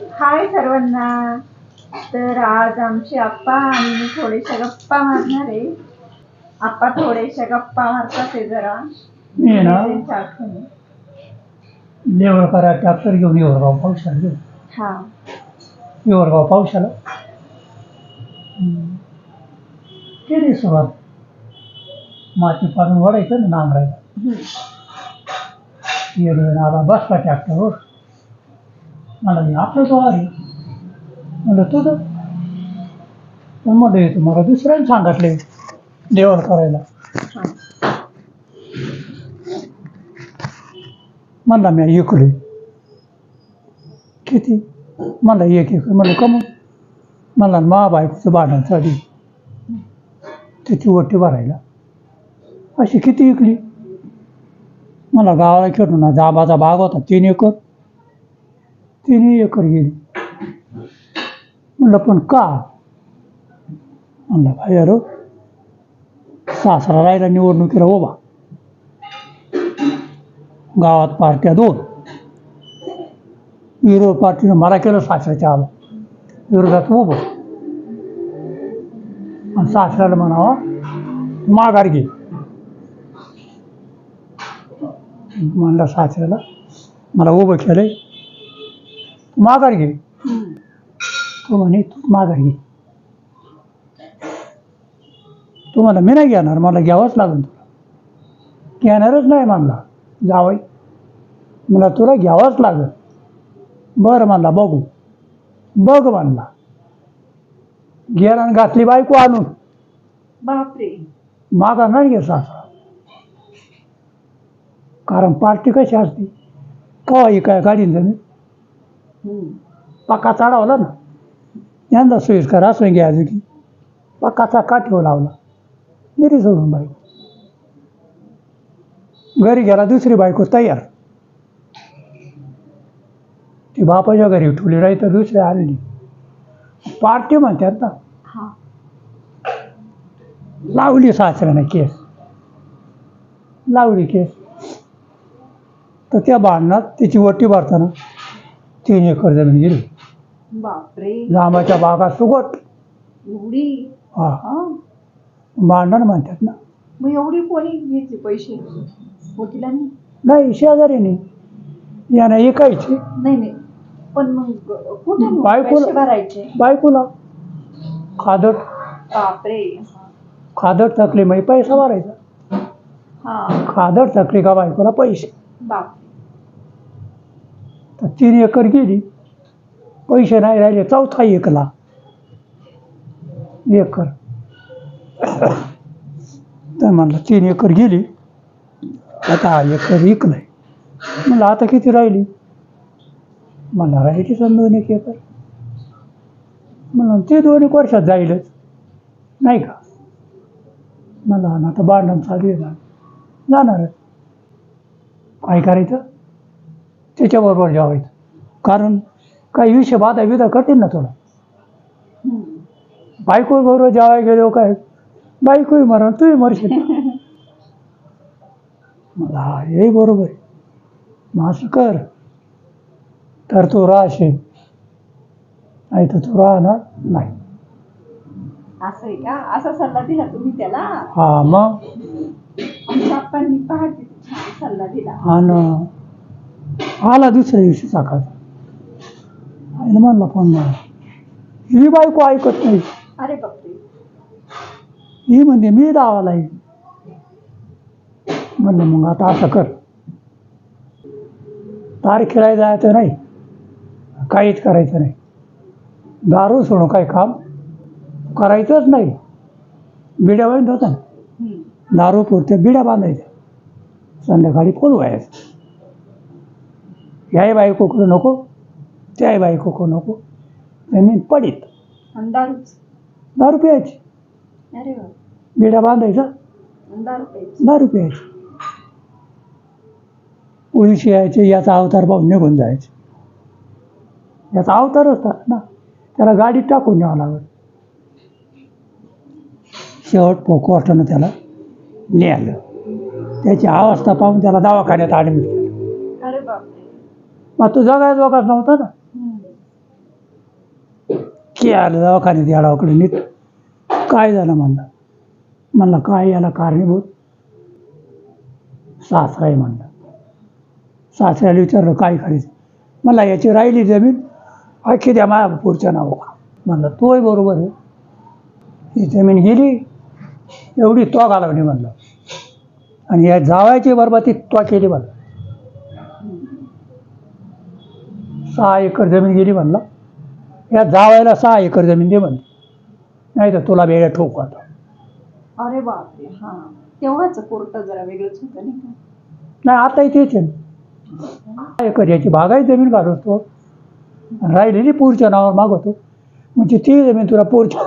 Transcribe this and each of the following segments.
हाय सर्वांना. तर आज आमचे आप्पा आणि मी थोडेशा गप्पा मारणार आहे. आप्पा थोडेशा गप्पा मारतात आहे जरा. मी आहे ना? त्यांच्या आठवणी लेवळ करा ट्रॅक्टर घेऊन येवरगाव पावसाला घेऊन हा. येवरगाव पावसाला. हम्म. केली सुरुवात. माती पाडून वडायचं ना नांगरायला हम्म. येडून आला बसला ट्रॅक्टरवर मला हे आपलं तो आहे म्हणलं तुझं पण म्हणलं हे तुम्हाला दुसऱ्याने सांगितले लेवल करायला हा. म्हणला मी इकडे किती म्हणला एक एक म्हणलं कमून म्हणला मा बायकोचं भांडण त्याची वट्टी भरायला अशी किती इकली मला गावाला खेळून ना जाबाचा भाग होता तीन एकर तिन्ही एकर गेली. म्हणलं पण का? म्हणलं भाई अरे सासरा राहिला निवडणुकीला उभा. गावात पार्ट्या दोन. विरोध पार्टीनं मला केलं सासऱ्याच्या आलं. विरोधात उभं. आणि सासऱ्याला म्हणावा माघार घे. म्हणलं सासऱ्याला मला उभं केलंय माघार घे. तो म्हणे तू माघार घे. तू म्हणला मी नाही घेणार मला घ्यावंच लागेल तुला. घेणारच नाही म्हणला. जावई मला तुला घ्यावंच लागेल. बरं म्हणला बघू. बघ म्हणला. गेला आणि घातली बायको आणून. बापरे. मागा नाही घे सासरा कारण पार्टी कशी असते? ही काय गाडीन पक्का चढवला ना यंदा सोयीस्कर असं घ्यायचं की. पक्काचा काठीवर लावला. घरी सोडून बायको घरी गेला दुसरी बायको तयार. ती बापाच्या घरी ठेवली राही तर दुसरी आलेली पार्टी म्हणतात ना. हा. लावली सासऱ्याने केस. लावली केस. तर त्या भांडणात तिची वट्टी भरताना तीन एकर जमीन गेली बापरे. जांबाच्या बागा सुगट. एवढी? हा. हा. भांडण म्हणतात ना. मग एवढी कोणी घेतली पैसे? वकिलांनी? नाही शेजारीने. यानं ऐकायचे. नाही नाही. पण मग कुठे बायकोला- पैसे भरायचे? बायकोला. खादट बापरे. खादट थकली मग पैसा भरायचा. हा. खादट थकली का बायकोला पैसे? बापरे. तीन एकर गेली. पैसे नाही राहिले चौथा एकला. एकर. तर म्हणलं तीन एकर गेली. आता हा एकर विकलंय. म्हणलं आता किती राहिली? मला राहिली सण दोन एक एकर. म्हणून ते दोन एक वर्षात जाईलच. नाही का? मला आता बांधण चालू आहे जाणारच. काय करायचं? त्याच्याबरोबर जेवायचं कारण काही विषय बाधा विधा करतील ना हम्म. बायको बरोबर जेवाय गेलो काय? बायकोही मरण तूही मरशील मला हा, हे बरोबर आहे. मग असं कर. तर तू राहशील. नाही तर तू राहणार नाही. असं आहे का? असा सल्ला दिला तुम्ही त्याला? हा मग? आमच्या आप्पांनी पहाटे छान सल्ला दिला. आणि आला दुसऱ्या दिवशी सकाळ. आईनं म्हणला फोन मला ही बायको ऐकत नाही. अरे ही म्हणते मी दावाला येईन. म्हणलं मग आता असं कर. तार खेळायला जायचं नाही. काहीच करायचं नाही. दारू सोडून काही काम करायचंच नाही. बिड्या बांधत होता ना. दारू पुरत्या बिड्या बांधायच्या. संध्याकाळी फोन व्हायचं. ह्याही बायकोकडं नको त्याही बायकोकडं नको. जमीन पडीत. आणि दारूच. दारू प्यायची अरे वा. बिड्या बांधायचा? आणि दारू प्यायची दारू प्यायची पोलीस यायचे. याचा अवतार पाहून निघून जायचे. याचा अवतारच होता ना त्याला गाडीत टाकून न्यावं लागत शेवट कोर्टानं त्याला नेलं. त्याची अवस्था पाहून त्याला दवाखान्यात ॲडमिट मग तो जगायचा वगाच नव्हता ना? की आलं दवाखान्यात या डावाकडे नीट. काय झालं म्हणलं? म्हणलं काय याला कारणीभूत? सासरा आहे म्हणलं. सासऱ्याला विचारलं काय करायचं? मला याची राहिली जमीन अख्खी द्या माझ्या पुढच्या नावा म्हणलं तोय बरोबर आहे. ही जमीन गेली एवढी तो घालवली म्हणलं. आणि या जावायची बरबादी तो केली म्हणलं. सहा एकर जमीन गेली म्हणलं. या जावायला सहा एकर जमीन दे म्हणली. नाही तर तुला वेळ ठोक आता. अरे बापरे हा. तेव्हाच कोर्ट जरा वेगळंच होतं नाही का? नाही आता तेच आहे सहा एकर याची बागाही जमीन घालवतो. राहिलेली पुढच्या नावावर मागवतो. म्हणजे ती जमीन तुला पुढच्या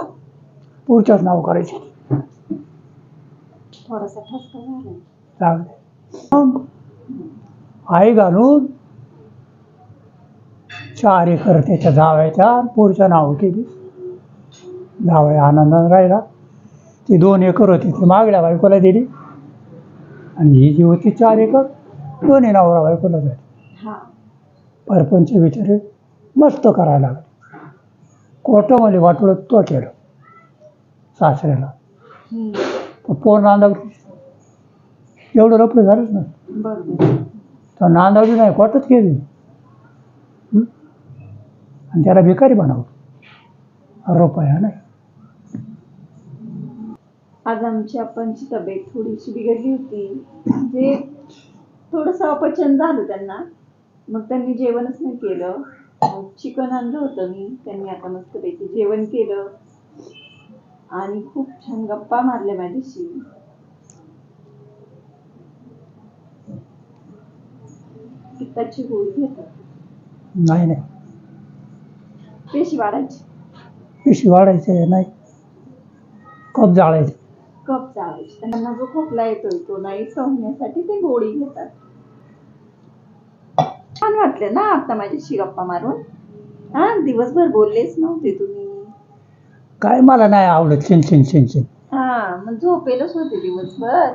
पुढच्याच नाव करायची. थोडासा ठसका झाला. चांगले मग आई घालून चार एकर त्याच्या जावयाच्या पुढच्या नाव केली. जावया आनंदाने राहिला. ती दोन एकर होती ती मागल्या बायकोला दिली. आणि ही जी होती चार एकर दोन्ही नवरा बायकोला झाली. हा. परपंच बिचारे मस्त करायला लागले. कोर्टामध्ये वाटलं तो केलं. सासऱ्याला. पोर नांदावली एवढं रपडं झालंच ना तर नांदावली नाही कोर्टात केली? आणि त्याला भिकारी बनवलं रुपया नाही. आज आमची आपांची तब्येत थोडीशी बिघडली होती. म्हणजे थोडंसं अपचन झालं त्यांना. मग त्यांनी जेवणच नाही केलं. मग चिकन आणलं होतं मी. त्यांनी आता मस्तपैकी जेवण केलं. आणि खूप छान गप्पा मारल्या माझ्याशी. पित्ताची गोळी घेतात. नाही नाही. पेशी वाढायची. पिशवी वाढायचे नाही. कप जाळायचे. कप चालायची त्यांना जो खोकला येतोय तो नाही सहण्यासाठी ते गोळी घेतात. छान वाटले ना आता माझ्याशी गप्पा मारून? हा दिवसभर बोललेच नव्हते तुम्ही. काय मला नाही आवडत चिन चिन चिन चिन. हा मग झोपेलच होते दिवसभर.